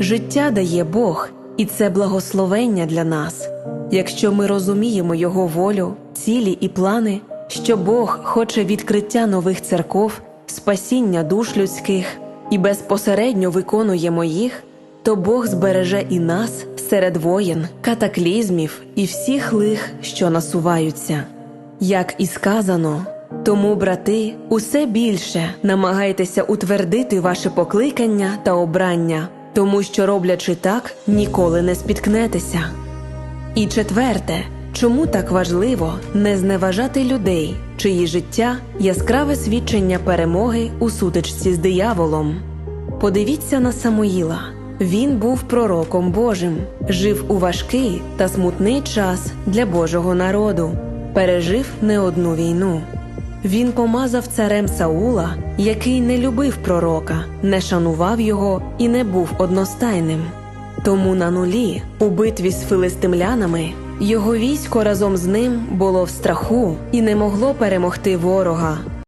Життя дає Бог, і це благословення для нас. Якщо ми розуміємо Його волю, цілі і плани, що Бог хоче відкриття нових церков, спасіння душ людських і безпосередньо виконуємо їх, то Бог збереже і нас серед воєн, катаклізмів і всіх лих, що насуваються. Як і сказано, тому, брати, усе більше намагайтеся утвердити ваше покликання та обрання, тому що, роблячи так, ніколи не спіткнетеся. І четверте, чому так важливо не зневажати людей, чиї життя яскраве свідчення перемоги у сутичці з дияволом. Подивіться на Самуїла. Він був пророком Божим, жив у важкий та смутний час для Божого народу, пережив не одну війну. Він помазав царем Саула, який не любив пророка, не шанував його і не був одностайним. Тому на нулі, у битві з филистимлянами, його військо разом з ним було в страху і не могло перемогти ворога,